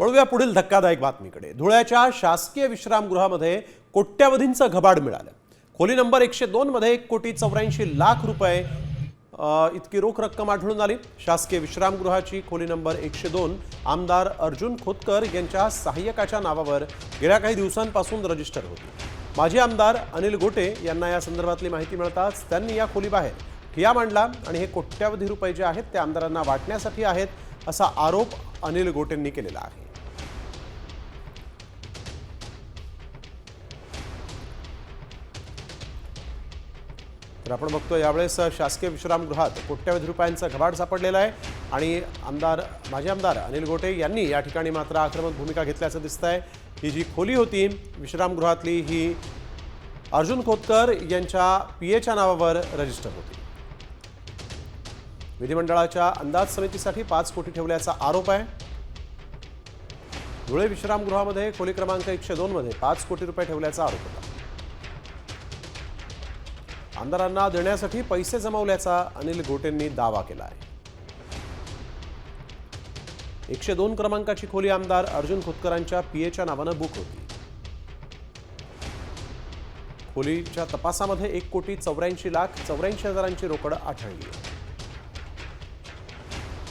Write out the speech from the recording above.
वळूया पुढील धक्कादायक बातमीकडे. धुळ्याच्या शासकीय विश्रामगृहामध्ये कोट्यावधींचं घबाड मिळालं. खोली नंबर एकशे दोन मध्ये एक कोटी चौऱ्याऐंशी लाख रुपये इतकी रोख रक्कम आढळून आली. शासकीय विश्रामगृहाची खोली नंबर एकशे दोन आमदार अर्जुन खोतकर यांच्या सहाय्यकाच्या नावावर गेल्या काही दिवसांपासून रजिस्टर होती. माजी आमदार अनिल गोटे यांना या संदर्भातली माहिती मिळताच त्यांनी या खोलीबाहेर ठिया मांडला आणि हे कोट्यावधी रुपये जे आहेत ते आमदारांना वाटण्यासाठी आहेत असा आरोप अनिल गोटेंनी केलेला आहे. तर आपण बघतो यावेळेस शासकीय विश्रामगृहात कोट्यावधी रुपयांचा घबाड सापडलेला आहे आणि आमदार माजी आमदार अनिल गोटे यांनी या ठिकाणी मात्र आक्रमक भूमिका घेतल्याचं दिसतंय. ही जी खोली होती विश्रामगृहातली ही अर्जुन खोतकर यांच्या पी एच्या नावावर रजिस्टर होती. विधिमंडळाच्या अंदाज समितीसाठी पाच कोटी ठेवल्याचा आरोप आहे. धुळे विश्रामगृहामध्ये खोली क्रमांक एकशे दोनमध्ये पाच कोटी रुपये ठेवल्याचा आरोप होता. आमदारांना देण्यासाठी पैसे जमवल्याचा अनिल गोटेंनी दावा केला आहे एकशे दोन क्रमांकाची खोली आमदार अर्जुन खोतकरांच्या पीएच्या नावानं बुक होती. खोलीच्या तपासामध्ये एक कोटी चौऱ्याऐंशी लाख चौऱ्याऐंशी हजारांची रोकड आढळली. आहे